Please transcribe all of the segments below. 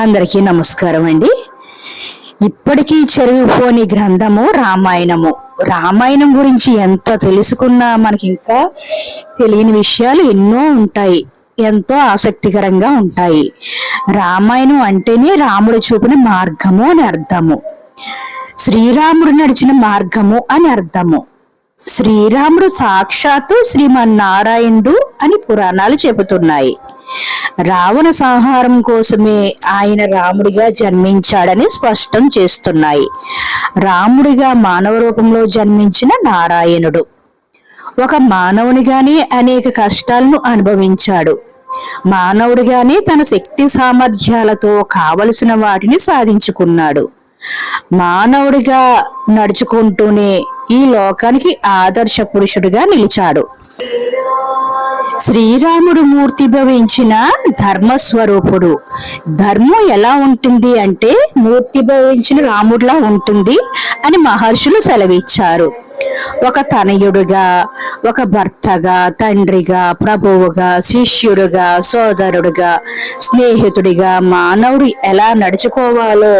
అందరికీ నమస్కారం అండి. ఇప్పటికీ చెరిగిపోని గ్రంథము రామాయణము. రామాయణం గురించి ఎంత తెలుసుకున్నా మనకి ఇంకా తెలియని విషయాలు ఎన్నో ఉంటాయి. ఎంతో ఆసక్తికరంగా ఉంటాయి. రామాయణం అంటేనే రాముడు చూపిన మార్గము అని అర్థము. శ్రీరాముడు నడిచిన మార్గము అని అర్థము. శ్రీరాముడు సాక్షాత్తు శ్రీమన్నారాయణుడు అని పురాణాలు చెబుతున్నాయి. రావణ సంహారం కోసమే ఆయన రాముడిగా జన్మించాడని స్పష్టం చేస్తున్నాయి. రాముడిగా మానవ రూపంలో జన్మించిన నారాయణుడు. ఒక మానవునిగానే అనేక కష్టాలను అనుభవించాడు. మానవుడిగానే తన శక్తి సామర్థ్యాలతో కావలసిన వాటిని సాధించుకున్నాడు. మానవుడిగా నడుచుకుంటూనే ఈ లోకానికి ఆదర్శ పురుషుడిగా నిలిచాడు. శ్రీరాముడు మూర్తి భవించిన ధర్మస్వరూపుడు. ధర్మం ఎలా ఉంటుంది అంటే మూర్తి భవించిన రాముడిలా ఉంటుంది అని మహర్షులు సెలవిచ్చారు. ఒక తనయుడుగా ఒక భర్తగా తండ్రిగా ప్రభువుగా శిష్యుడుగా సోదరుడుగా స్నేహితుడిగా మానవుడు ఎలా నడుచుకోవాలో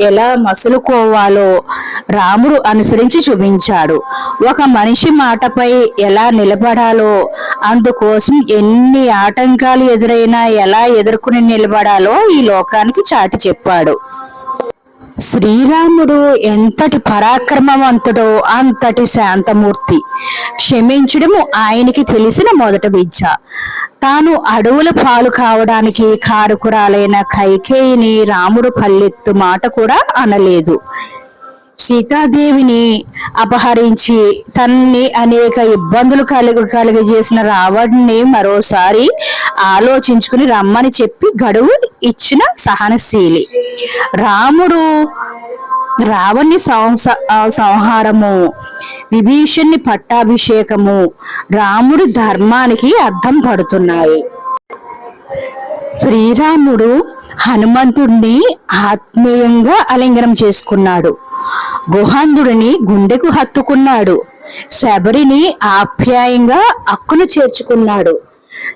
ఎలా మసులుకోవాలో రాముడు అనుసరించి చూపించాడు. ఒక మనిషి మాటపై ఎలా నిలబడాలో అందుకోసం ఎన్ని ఆటంకాలు ఎదురైనా ఎలా ఎదుర్కొని నిలబడాలో ఈ లోకానికి చాటి చెప్పాడు. శ్రీరాముడు ఎంతటి పరాక్రమవంతుడో అంతటి శాంతమూర్తి. క్షమించడము ఆయనకి తెలిసిన మొదటి విద్య తాను అడవుల పాలు కావడానికి కారుకురాలైన కైకేయిని రాముడు పల్లెత్తు మాట కూడా అనలేదు. సీతాదేవిని అపహరించి తన్ని అనేక ఇబ్బందులు కలుగు కలుగజేసిన రావణ్ణి మరోసారి ఆలోచించుకుని రమ్మని చెప్పి గడువు ఇచ్చిన సహనశీలి. రాముడు రావణ్ణి సంస సంహారము విభీషణ్ణి పట్టాభిషేకము రాముడి ధర్మానికి అర్థం పడుతున్నాయి. శ్రీరాముడు హనుమంతుడిని ఆత్మీయంగా అలింగనం చేసుకున్నాడు. గుహాంధుడిని గుండెకు హత్తుకున్నాడు. శబరిని ఆప్యాయంగా అక్కును చేర్చుకున్నాడు.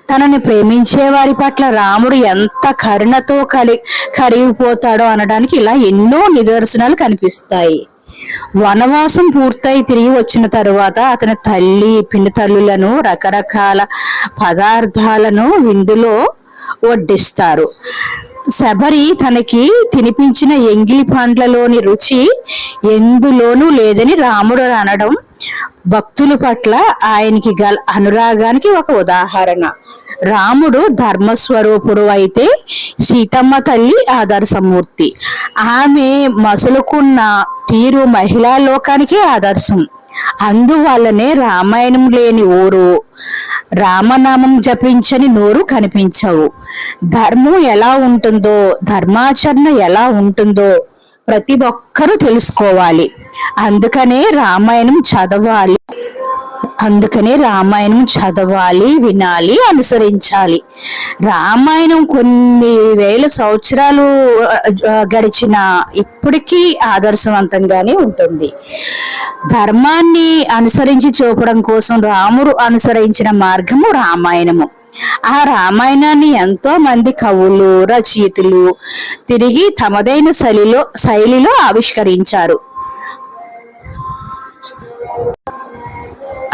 తనని ప్రేమించే వారి పట్ల రాముడు ఎంత కరుణతో కలి కరిగిపోతాడో అనడానికి ఇలా ఎన్నో నిదర్శనాలు కనిపిస్తాయి. వనవాసం పూర్తయి తిరిగి వచ్చిన తరువాత అతని తల్లి పిండి తల్లులను రకరకాల పదార్థాలను విందులో వడ్డిస్తారు. శబరి తనకి తినిపించిన ఎంగిలి పండ్లలోని రుచి ఎందులోనూ లేదని రాముడు అనడం భక్తుల పట్ల ఆయనకి గల అనురాగానికి ఒక ఉదాహరణ. రాముడు ధర్మస్వరూపుడు అయితే సీతమ్మ తల్లి ఆదర్శమూర్తి. ఆమె మసులుకున్న తీరు మహిళా లోకానికి ఆదర్శం. అందువల్లనే రామాయణం లేని ఊరు రామనామం జపించని నోరు కనిపించవు. ధర్మం ఎలా ఉంటుందో ధర్మాచరణ ఎలా ఉంటుందో ప్రతి ఒక్కరూ తెలుసుకోవాలి. అందుకనే రామాయణం చదవాలి. అందుకనే రామాయణం చదవాలి వినాలి అనుసరించాలి. రామాయణం కొన్ని వేల సంవత్సరాలు గడిచిన ఇప్పటికీ ఆదర్శవంతంగానే ఉంటుంది. ధర్మాన్ని అనుసరించి చూపడం కోసం రాముడు అనుసరించిన మార్గము రామాయణము. ఆ రామాయణాన్ని ఎంతో మంది కవులు రచయితలు తిరిగి తమదైన శైలిలో శైలిలో ఆవిష్కరించారు.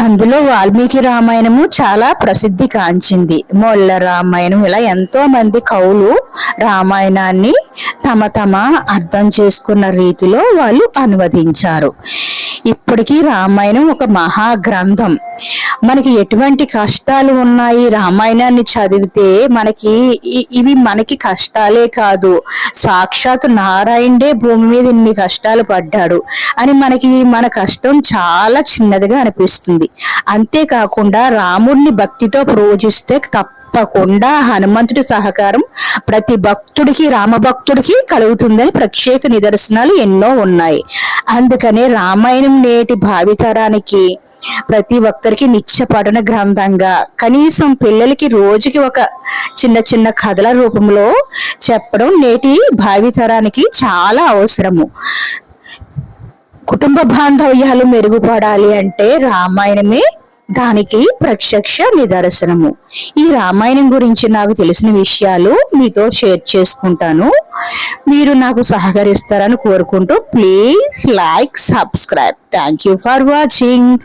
అందులో వాల్మీకి రామాయణము చాలా ప్రసిద్ధి కాంచింది. మొల్ల రామాయణం ఇలా ఎంతో మంది కవులు రామాయణాన్ని తమ తమ అర్థం చేసుకున్న రీతిలో వాళ్ళు అనువదించారు. ఇప్పటికీ రామాయణం ఒక మహా గ్రంథం మనకి ఎటువంటి కష్టాలు ఉన్నాయి? రామాయణాన్ని చదివితే మనకి ఇవి మనకి కష్టాలే కాదు. సాక్షాత్ నారాయణే భూమి మీద ఇన్ని కష్టాలు పడ్డాడు అని మనకి మన కష్టం చాలా చిన్నదిగా అనిపిస్తుంది. అంతేకాకుండా రాముడిని భక్తితో పూజిస్తే తప్ప తప్పకుండా హనుమంతుడి సహకారం ప్రతి భక్తుడికి రామభక్తుడికి కలుగుతుందని ప్రత్యేక నిదర్శనాలు ఎన్నో ఉన్నాయి. అందుకనే రామాయణం నేటి భావితరానికి ప్రతి ఒక్కరికి నిత్య పఠన గ్రంథంగా కనీసం పిల్లలకి రోజుకి ఒక చిన్న చిన్న కథల రూపంలో చెప్పడం నేటి భావితరానికి చాలా అవసరము. కుటుంబ బాంధవ్యాలు మెరుగుపడాలి అంటే రామాయణమే దానికి ప్రత్యక్ష నిదర్శనము. ఈ రామాయణం గురించి నాకు తెలిసిన విషయాలు మీతో షేర్ చేసుకుంటాను. మీరు నాకు సహకరిస్తారని కోరుకుంటూ please like subscribe. Thank you for watching.